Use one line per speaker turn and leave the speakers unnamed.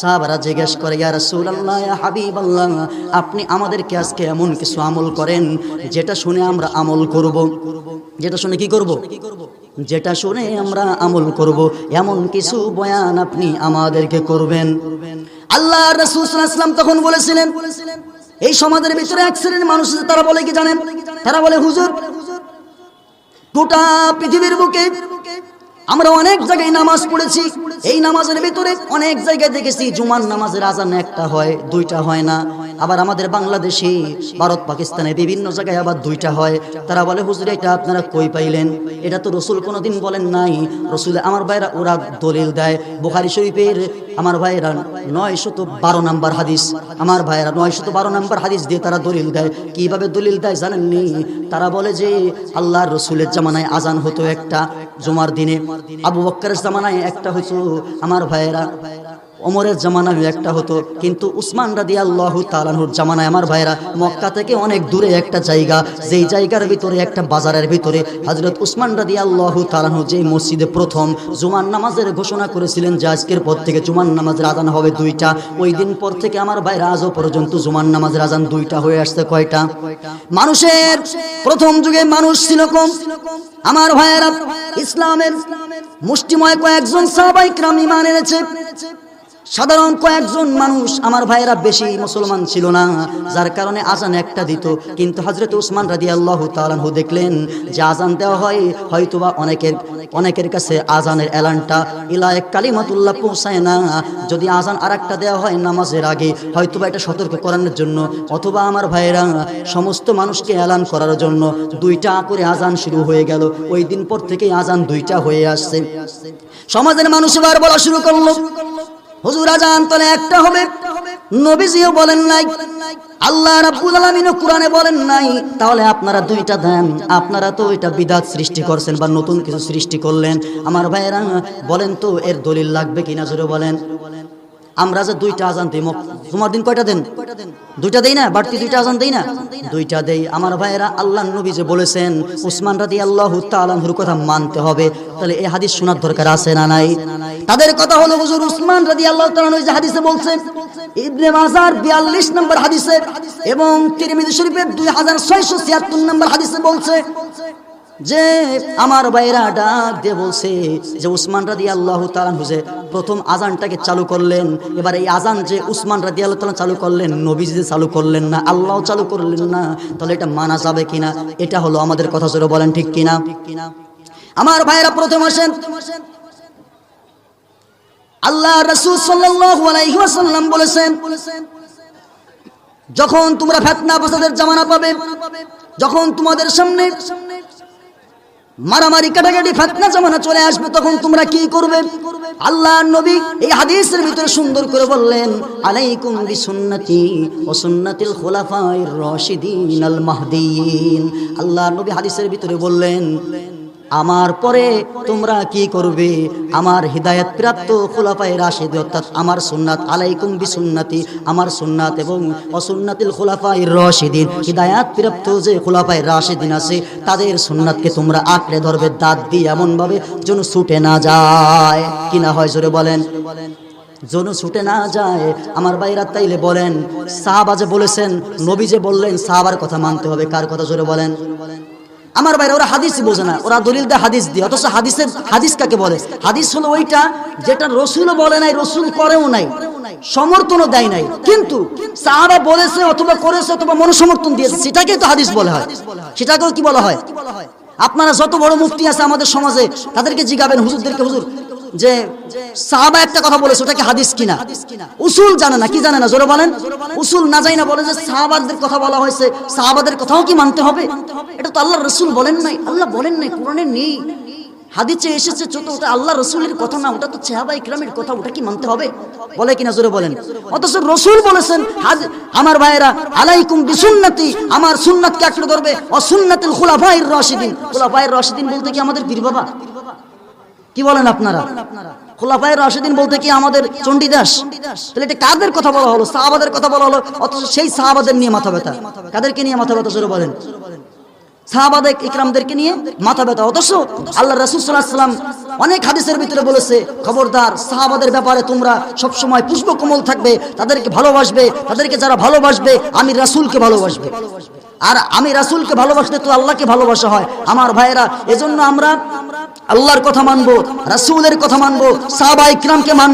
সাহাবারা জিজ্ঞেস করে, ইয়া রাসূলুল্লাহ, ইয়া হাবিবাল্লাহ, আপনি আমাদেরকে আজকে এমন কিছু আমল করেন যেটা শুনে আমরা আমল করব? যেটা শুনে কি করব? যেটা শুনে আমরা আমল করব। এমন কিছু বয়ান আপনি আমাদেরকে করবেন। আল্লাহ রাসূল সাল্লাল্লাহু আলাইহি ওয়াসাল্লাম তখন বলেছিলেন, এই সমাজের ভিতরে এক শ্রেণির মানুষ তারা বলে কি জানেন? তারা বলে, হুজুর, গোটা পৃথিবীর বুকে আমরা অনেক জায়গায় নামাজ পড়েছি। এই নামাজের ভিতরে অনেক জায়গায় দেখেছি, জুমার নামাজের আজান একটা হয়, দুইটা হয় না। আবার আমাদের বাংলাদেশে, ভারত, পাকিস্তানে বিভিন্ন জায়গায় আবার দুইটা হয়। তারা বলে, হুজুর, এটা আপনারা কই পাইলেন? এটা তো রসুল কোনোদিন বলেন নাই। রসুল, আমার ভাইরা ওরা দলিল দেয়। বোখারি শরীফের আমার ভাইয়েরা নয় শত বারো নাম্বার হাদিস, আমার ভাইয়েরা নয় শত বারো নাম্বার হাদিস দিয়ে তারা দলিল দেয়। কীভাবে দলিল দেয় জানেননি? তারা বলে যে আল্লাহ রসুলের জামানায় আজান হতো একটা জমার দিনে, আবু বক্করের জামানায় একটা হতো। আমার ভাইয়েরা ওমরের জামানায় একটা হতো, কিন্তু উসমান রাদি আল্লাহ তালাহুর জামানায় আমার ভাইয়েরা মক্কা থেকে অনেক দূরে একটা জায়গা, যেই জায়গার ভিতরে একটা বাজারের ভিতরে হজরত উসমান রাদি আল্লাহ তালাহু যেই মসজিদে প্রথম জুমান নামাজের ঘোষণা করেছিলেন যে আজকের পর থেকে জুমান নামাজের আজান হবে দুইটা, ওই দিন পর থেকে আমার ভাইরা আজও পর্যন্ত জুমান নামাজের আজান দুইটা হয়ে আসছে কয়টা? মানুষের প্রথম যুগে মানুষ ছিল কম। আমার ভাইয়েরা ইসলামের মুষ্টিময় কয়েকজন সাহাবাই ক্রাম ইমান এনেছে। সাধারণ কয়েকজন মানুষ আমার ভাইয়েরা বেশি মুসলমান ছিল না, যার কারণে আজান একটা দিত। কিন্তু হজরত উসমান রাদি আল্লাহ তালাহু দেখলেন যে আজান দেওয়া হয়, হয়তোবা অনেকের অনেকের কাছে আজানের এলানটা ইলায় কালিমাতুল্লাহ পৌঁছায় না। যদি আজান আর একটা দেওয়া হয় নামাজের আগে, হয়তোবা এটা সতর্ক করানোর জন্য। অথবা আমার ভাইয়েরা সমস্ত মানুষকে এলান করার জন্য দুইটা করে আজান শুরু হয়ে গেল। ওই দিন পর থেকেই আজান দুইটা হয়ে আসছে। সমাজের মানুষ এবার বলা শুরু করল। আপনারা দুইটা দেন, আপনারা তো বিদাত সৃষ্টি করছেন বা নতুন কিছু সৃষ্টি করলেন। আমার বলেন তো এর দলিল লাগবে কিনা জোরে বলেন। আমরা যে দুইটা আজান দিই তোমার দিন কয়টা দেন? দুইটা দেই না? বাড়তি দুইটা আজান দেই না? দুইটা দেই। আমার ভাইয়েরা, আল্লাহ নবী যে বলেছেন, উসমান রাদি আল্লাহ কথা মানতে হবে। তাহলে এই হাদিস শোনার দরকার আছে না নাই? তাদের কথা হলো হুজুর উসমান রাদি আল্লাহ তালাহ যে হাদিসে বলছেন ইবনে মাজার বিয়াল্লিশ নম্বর হাদিসে এবং তিরমিজি শরীফের দুই হাজার ছয়শো ছিয়াত্তর নম্বর হাদিসে বলছে যে, আমার ভাইরা ডাক দিয়ে বলছে যে, উসমান রাদি আল্লাহ তালাহু যে প্রথম আজানটাকে চালু করলেন, এবার এই আজান যে উসমান রাদি আল্লাহ তালাহ চালু করলেন, নবীজি চালু করলেন না আল্লাহ চালু করলেন না, তাহলে এটা মানা যাবে কিনা? এটা হলো আমাদের কথা, জোরে বলেন ঠিক কিনা? আমার ভাইরা প্রথম আসেন। আল্লাহ রসুল ওয়াসাল্লাম বলেছেন, যখন তোমরা ফেতনা ফাসাদের জামানা পাবে, যখন তোমাদের সামনে মারামারি কাটাকাটি ফাতনা জামানা চলে আসবে, তখন তোমরা কি করবে? আল্লাহ নবী এই হাদিসের ভিতরে সুন্দর করে বললেন, আলাইকুম বিসুন্নতি ও সুন্নাতিল খুলাফায়ে রাশিদিন আল মাহদিয়িন। আল্লাহ নবী হাদিসের ভিতরে বললেন আমার পরে তোমরা কি করবে? আমার হৃদায়ত প্রাপ্ত খোলাফায় রাশেদ, অর্থাৎ আমার সুন্নাত, আলাইকুম বিসুন্নাতি, আমার সুন্নাত এবং অসুন্নাতিল খোলাফায় রশিদিন। হৃদায়াত প্রাপ্ত যে খোলাফায় রাশেদিন আছে, তাদের সুন্নাতকে তোমরা আঁকড়ে ধরবে দাঁত দিয়ে এমনভাবে যেন ছুটে না যায়। কি না হয় জোরে বলেন? যেন ছুটে না যায়। আমার বাইরা তাইলে বলেন, সাহাবা যে বলেছেন, নবী যে বললেন, সাহাবার কথা মানতে হবে। কার কথা জোরে বলেন? আমার বাইরে ওরা হাদিস বোঝে না, ওরা দলিল দেয় হাদিস দিয়ে, অথচ হাদিসের, হাদিস কাকে বলে? হাদিস হলো ওইটা যেটা রসুলও বলে নাই, রসুল করেও নাই, সমর্থনও দেয় নাই। কিন্তু সাহাবা বলেছে অথবা করেছে অথবা মনসমর্থন দিয়েছে সেটাকে তো হাদিস বলা হয়। সেটাকেও কি বলা হয়? আপনারা যত বড় মুক্তি আছে আমাদের সমাজে, তাদেরকে জিগাবেন, হুজুরদেরকে, হুজুর যে সাহাবা একটা কথা বলেছে ওটাকে হাদিস কিনা? উসুল জানে না, কি জানে না? জোরে বলেন। উসুল না যাই না বলে যে সাহাবাদের কথা বলা হয়েছে, সাহাবাদের কথাও কি মানতে হবে? এটা তো আল্লাহ রসুল বলেন নাই, আল্লাহ বলেন নাই, কোরআনে নেই। হাদিসে এসেছে যত ওটা আল্লাহ রসুলের কথা না, ওটা তো চেহাবা ইকরামের কথা, ওটা কি মানতে হবে? বলে কিনা জোরে বলেন। অথচ রসুল বলেছেন আমার ভাইয়েরা, আলাইকুম বিসুন্নতি, আমার সুন্নাতকে আঁকড়ে ধরবে, অসুন্নাতুল খুলাফায়ের রশিদিন। খুলাফায়ের রশিদিন বলতে কি আমাদের পীর বাবা? কি বলেন আপনারা? খোলাফায়ের রাশেদিন বলতে কি আমাদের চণ্ডীদাস? তাহলে এটা কাদের কথা বলা হলো? সাহাবাদের কথা বলা হলো? অথচ সেই সাহাবাদের নিয়ে মাথা ব্যথা। কাদেরকে নিয়ে মাথা ব্যথা শুরু বলেন। সাহাবাদে ইকরামদেরকে নিয়ে মাথা ব্যথা। অথচ আল্লাহ অনেক হাদিসের ভিতরে বলেছে, খবরদার, সাহাবাদের ব্যাপারে তোমরা সব সময় পুষ্প কোমল থাকবে, তাদেরকে ভালোবাসবে, তাদেরকে যারা ভালোবাসবে, আমি রাসূলকে ভালোবাসবে। আর আমি রাসূলকে ভালোবাসলে তো আল্লাহকে ভালোবাসা হয়। আমার ভাইয়েরা, এজন্য আমরা আল্লাহর কথা মানবো রাসুলের কথা মানবো সাহাবা ইকরামকে মানবো।